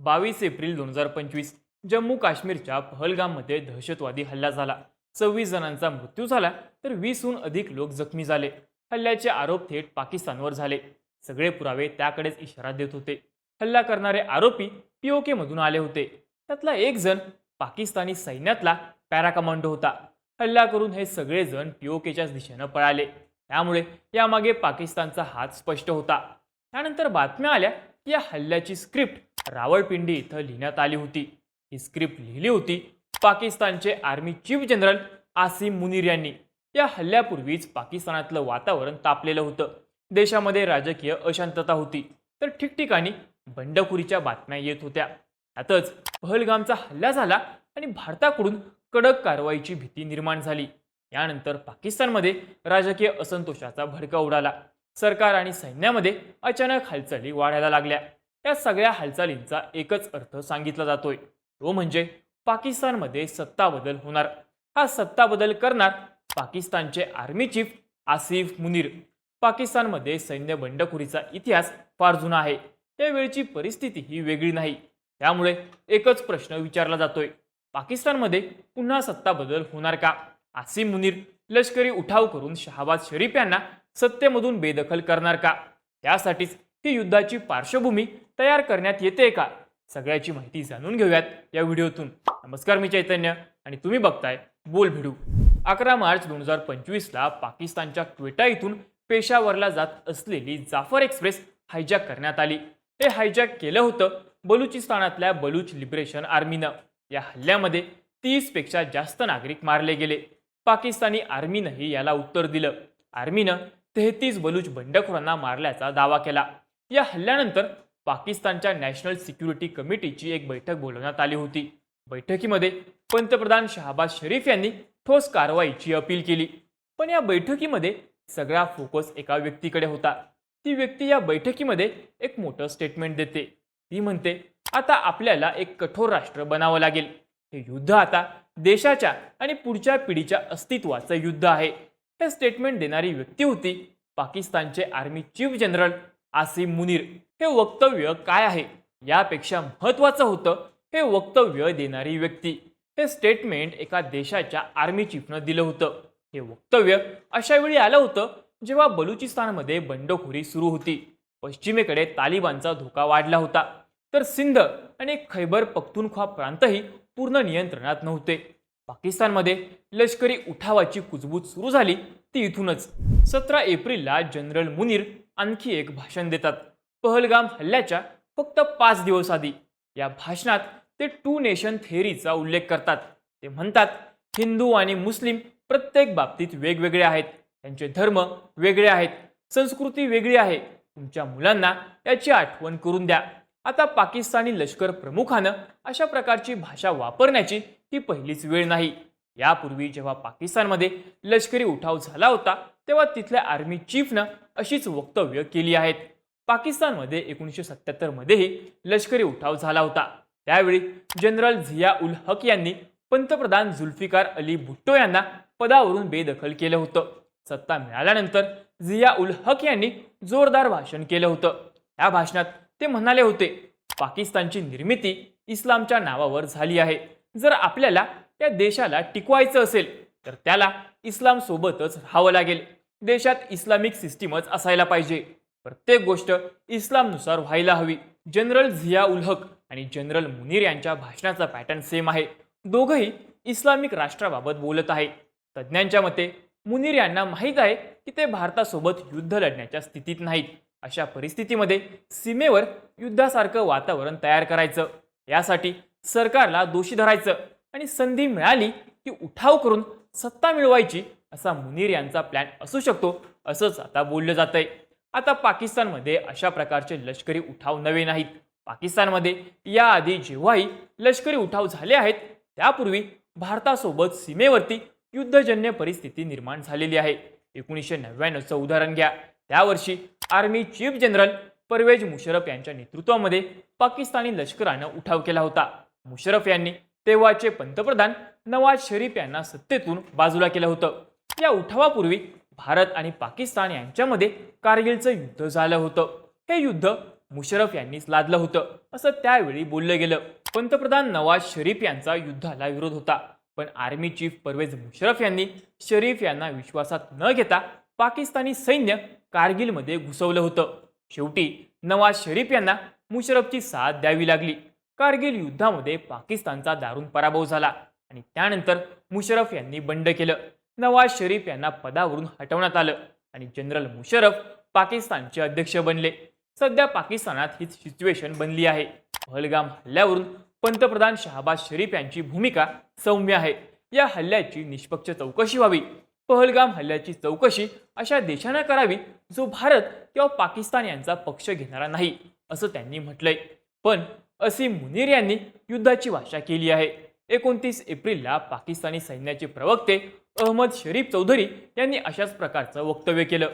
बावीस एप्रिल दोन हजार पंचवीस जम्मू काश्मीरच्या पहलगाममध्ये दहशतवादी हल्ला झाला. सव्वीस जणांचा मृत्यू झाला तर वीसहून अधिक लोक जखमी झाले. हल्ल्याचे आरोप थेट पाकिस्तानवर झाले. सगळे पुरावे त्याकडेच इशारा देत होते. हल्ला करणारे आरोपी पीओके मधून आले होते. त्यातला एक जण पाकिस्तानी सैन्यातला पॅरा कमांडो होता. हल्ला करून हे सगळे जण पीओकेच्याच दिशेनं पळाले. त्यामुळे यामागे पाकिस्तानचा हात स्पष्ट होता. त्यानंतर बातम्या आल्या या हल्ल्याची स्क्रिप्ट रावळपिंडी इथं लिहिण्यात आली होती. ही स्क्रिप्ट लिहिली होती पाकिस्तानचे army chief general Asim Munir यांनी. या हल्ल्यापूर्वीच पाकिस्तानातलं वातावरण तापलेलं होतं. देशामध्ये राजकीय अशांतता होती. तर ठिकठिकाणी बंडखोरीच्या बातम्या येत होत्या. त्यातच पहलगामचा हल्ला झाला आणि भारताकडून कडक कारवाईची भीती निर्माण झाली. यानंतर पाकिस्तानमध्ये राजकीय असंतोषाचा भडका उडाला. सरकार आणि सैन्यामध्ये अचानक हालचाली वाढायला लागल्या. या सगळ्या हालचालींचा एकच अर्थ सांगितला जातोय. तो म्हणजे पाकिस्तानमध्ये सत्ता बदल होणार. हा सत्ता बदल करणार पाकिस्तानचे आर्मी चीफ आसिफ मुनीर. पाकिस्तानमध्ये सैन्य बंडखोरीचा इतिहास फार जुना आहे. त्यावेळची परिस्थिती ही वेगळी नाही. त्यामुळे एकच प्रश्न विचारला जातोय. पाकिस्तानमध्ये पुन्हा सत्ता बदल होणार का? आसिम मुनीर लष्करी उठाव करून शहाबाज शरीफ यांना सत्तेमधून बेदखल करणार का? त्यासाठीच ही युद्धाची पार्श्वभूमी तयार करण्यात येते का? सगळ्याची माहिती जाणून घेऊयात या व्हिडिओतून. नमस्कार मी चैतन्य आणि तुम्ही बघताय बोल भिडू. अकरा मार्च दोन हजार पंचवीसला पाकिस्तानच्या क्वेटा इथून पेशावरला जात असलेली जाफर एक्सप्रेस हायजॅक करण्यात आली. हे हायजॅक केलं होतं बलुचिस्तानातल्या बलूच लिबरेशन आर्मीनं. या हल्ल्यामध्ये तीसपेक्षा जास्त नागरिक मारले गेले. पाकिस्तानी आर्मीनंही याला उत्तर दिलं. आर्मीनं तेहतीस बलूच बंडखोरांना मारल्याचा दावा केला. या हल्ल्यानंतर पाकिस्तानच्या नॅशनल सिक्युरिटी कमिटीची एक बैठक बोलवण्यात आली होती. बैठकीमध्ये पंतप्रधान शहाबाज शरीफ यांनी ठोस कारवाईची अपील केली. पण या बैठकीमध्ये सगळा फोकस एका व्यक्तीकडे होता. ती व्यक्ती या बैठकीमध्ये एक मोठं स्टेटमेंट देते. ती म्हणते आता आपल्याला एक कठोर राष्ट्र बनावं लागेल. हे युद्ध आता देशाच्या आणि पुढच्या पिढीच्या अस्तित्वाचं युद्ध आहे. हे स्टेटमेंट देणारी व्यक्ती होती. पाकिस्तानचे army chief general Asim Munir. हे वक्तव्य काय आहे? यापेक्षा महत्त्वाचं होतं हे वक्तव्य देणारी व्यक्ती. हे स्टेटमेंट एका देशाच्या आर्मी चीफनं दिलं होतं. हे वक्तव्य अशा वेळी आलं होतं जेव्हा बलुचिस्तानमध्ये बंडखोरी सुरू होती. पश्चिमेकडे तालिबानचा धोका वाढला होता. तर सिंध आणि खैबर पख्तूनख्वा प्रांतही पूर्ण नियंत्रणात नव्हते. पाकिस्तानमध्ये लष्करी उठावाची कुजबूज सुरू झाली. ती इथूनच. सतरा एप्रिलला जनरल मुनीर आणखी एक भाषण देतात. पहलगाम हल्ल्याच्या फक्त पाच दिवस आधी. या भाषणात ते टू नेशन थेअरीचा उल्लेख करतात. ते म्हणतात हिंदू आणि मुस्लिम प्रत्येक बाबतीत वेगवेगळे आहेत. त्यांचे धर्म वेगळे आहेत. संस्कृती वेगळी आहे. तुमच्या मुलांना याची आठवण करून द्या. आता पाकिस्तानी लष्कर प्रमुखानं अशा प्रकारची भाषा वापरण्याची ही पहिलीच वेळ नाही. यापूर्वी जेव्हा पाकिस्तानमध्ये लष्करी उठाव झाला होता तेव्हा तिथल्या आर्मी चीफनं अशीच वक्तव्य केली आहेत. पाकिस्तानमध्ये एकोणीसशे सत्त्याहत्तरमध्येही लष्करी उठाव झाला होता. त्यावेळी जनरल झिया उल हक यांनी पंतप्रधान जुल्फिकार अली भुट्टो यांना पदावरून बेदखल केलं होतं. सत्ता मिळाल्यानंतर झिया उल हक यांनी जोरदार भाषण केलं होतं. या भाषणात ते म्हणाले होते पाकिस्तानची निर्मिती इस्लामच्या नावावर झाली आहे. जर आपल्याला त्या देशाला टिकवायचं असेल तर त्याला इस्लामसोबतच राहावं लागेल. देशात इस्लामिक सिस्टीमच असायला पाहिजे. प्रत्येक गोष्ट इस्लामनुसार व्हायला हवी. जनरल झिया उल हक आणि जनरल मुनीर यांच्या भाषणाचा पॅटर्न सेम आहे. दोघंही इस्लामिक राष्ट्राबाबत बोलत आहे. तज्ज्ञांच्या मते मुनीर यांना माहीत आहे की ते भारतासोबत युद्ध लढण्याच्या स्थितीत नाहीत. अशा परिस्थितीमध्ये सीमेवर युद्धासारखं वातावरण तयार करायचं. यासाठी सरकारला दोषी धरायचं आणि संधी मिळाली की उठाव करून सत्ता मिळवायची असा मुनीर यांचा प्लॅन असू शकतो असंच आता बोललं जातंय. आता पाकिस्तानमध्ये अशा प्रकारचे लष्करी उठाव नवे नाहीत. पाकिस्तानमध्ये याआधी जेव्हाही लष्करी उठाव झाले आहेत त्यापूर्वी भारतासोबत सीमेवरती युद्धजन्य परिस्थिती निर्माण झालेली आहे. एकोणीसशे नव्याण्णवचं उदाहरण घ्या. त्यावर्षी army chief general Pervez Musharraf यांच्या नेतृत्वामध्ये पाकिस्तानी लष्करानं उठाव केला होता. मुशरफ यांनी तेव्हाचे पंतप्रधान नवाज शरीफ यांना सत्तेतून बाजूला केलं होतं. या उठावापूर्वी भारत आणि पाकिस्तान यांच्यामध्ये कारगिलचं युद्ध झालं होतं. हे युद्ध मुशरफ यांनीच लादलं होतं असं त्यावेळी बोललं गेलं. पंतप्रधान नवाज शरीफ यांचा युद्धाला विरोध होता. पण आर्मी चीफ परवेज मुशरफ यांनी शरीफ यांना विश्वासात न घेता पाकिस्तानी सैन्य कारगिलमध्ये घुसवलं होतं. शेवटी नवाज शरीफ यांना मुशरफची साथ द्यावी लागली. कारगिल युद्धामध्ये पाकिस्तानचा दारुण पराभव झाला आणि त्यानंतर मुशरफ यांनी बंड केलं. नवाज शरीफ यांना पदावरून हटवण्यात आलं आणि जनरल मुशरफ पाकिस्तानचे अध्यक्ष बनले. सध्या पाकिस्तानात ही सिच्युएशन बनली आहे. पहलगाम हल्ल्यावरून पंतप्रधान शहाबाज शरीफ यांची भूमिका सौम्य आहे. या हल्ल्याची निष्पक्ष चौकशी व्हावी. पहलगाम हल्ल्याची चौकशी अशा देशानं करावी जो भारत किंवा पाकिस्तान यांचा पक्ष घेणारा नाही असं त्यांनी म्हटलंय. पण अशी मुनीर यांनी युद्धाची भाषा केली आहे. एकोणतीस एप्रिलला पाकिस्तानी सैन्याचे प्रवक्ते अहमद शरीफ चौधरी यांनी अशाच प्रकारचं वक्तव्य केलं.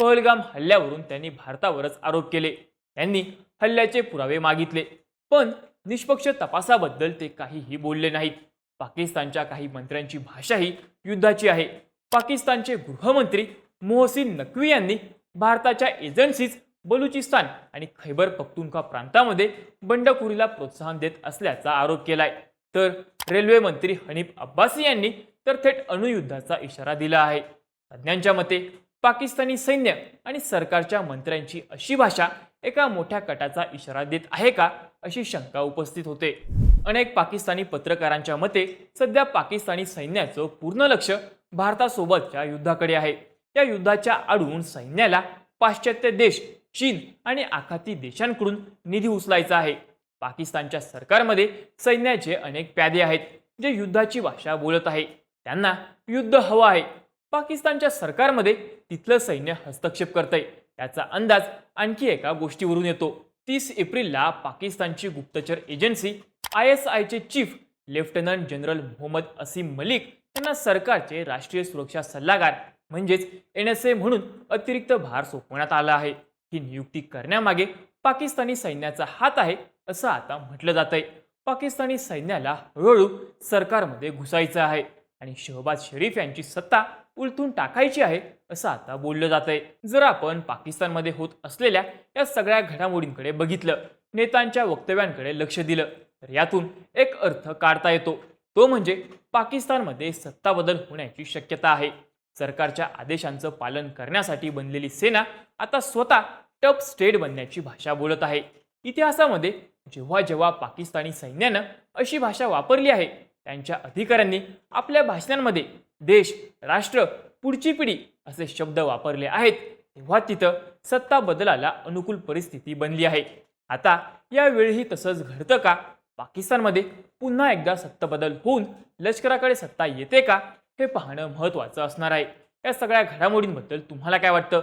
पहलगाम हल्ल्यावरून त्यांनी भारतावरच आरोप केले. त्यांनी हल्ल्याचे पुरावे मागितले. पण निष्पक्ष तपासाबद्दल ते काहीही बोलले नाहीत. पाकिस्तानच्या काही मंत्र्यांची भाषाही युद्धाची आहे. पाकिस्तानचे गृहमंत्री मोहसिन नक्वी यांनी भारताच्या एजन्सीज बलुचिस्तान आणि खैबर पख्तुनखा प्रांतामध्ये बंडखोरीला प्रोत्साहन देत असल्याचा आरोप केलाय. तर रेल्वे मंत्री हनीफ अब्बासी यांनी तर थेट अणुयुद्धाचा इशारा दिला आहे. तज्ज्ञांच्या मते पाकिस्तानी सैन्य आणि सरकारच्या मंत्र्यांची अशी भाषा एका मोठ्या कटाचा इशारा देत आहे का अशी शंका उपस्थित होते. अनेक पाकिस्तानी पत्रकारांच्या मते सध्या पाकिस्तानी सैन्याचं पूर्ण लक्ष भारतासोबतच्या युद्धाकडे आहे. या युद्धाच्या आडून सैन्याला पाश्चात्य देश चीन आणि आखाती देशांकडून निधी उचलायचा आहे. पाकिस्तानच्या सरकारमध्ये सैन्याचे अनेक प्यादे आहेत जे युद्धाची भाषा बोलत आहे त्यांना युद्ध हवं आहे. पाकिस्तानच्या सरकारमध्ये तिथलं सैन्य हस्तक्षेप करतंय. याचा अंदाज आणखी एका गोष्टीवरून येतो. तीस एप्रिलला पाकिस्तानची गुप्तचर एजन्सी आय एस आयचे chief lieutenant general Mohammad Asim Malik यांना सरकारचे राष्ट्रीय सुरक्षा सल्लागार म्हणजेच एन एस ए म्हणून अतिरिक्त भार सोपवण्यात आला आहे. ही नियुक्ती करण्यामागे पाकिस्तानी सैन्याचा हात आहे असं आता म्हटलं जात आहे पाकिस्तानी सैन्याला हळूहळू सरकारमध्ये घुसायचं आहे आणि शहबाज शरीफ यांची सत्ता उलथून टाकायची आहे असं आता बोललं जात आहे जर आपण पाकिस्तानमध्ये होत असलेल्या या सगळ्या घडामोडींकडे बघितलं नेत्यांच्या वक्तव्यांकडे लक्ष दिलं तर यातून एक अर्थ काढता येतो. तो म्हणजे पाकिस्तानमध्ये सत्ता बदल होण्याची शक्यता आहे. सरकारच्या आदेशांचं पालन करण्यासाठी बनलेली सेना आता स्वतः टप स्टेट बनण्याची भाषा बोलत आहे. इतिहासामध्ये जेव्हा जेव्हा पाकिस्तानी सैन्यानं अशी भाषा वापरली आहे त्यांच्या अधिकाऱ्यांनी आपल्या भाषणांमध्ये देश राष्ट्र पुढची पिढी असे शब्द वापरले आहेत. तेव्हा तिथं सत्ता बदलाला अनुकूल परिस्थिती बनली आहे. आता यावेळीही तसंच घडतं का? पाकिस्तानमध्ये पुन्हा एकदा सत्ता बदल होऊन लष्कराकडे सत्ता येते का? हे पाहणं महत्त्वाचं असणार आहे. या सगळ्या घडामोडींबद्दल तुम्हाला काय वाटतं?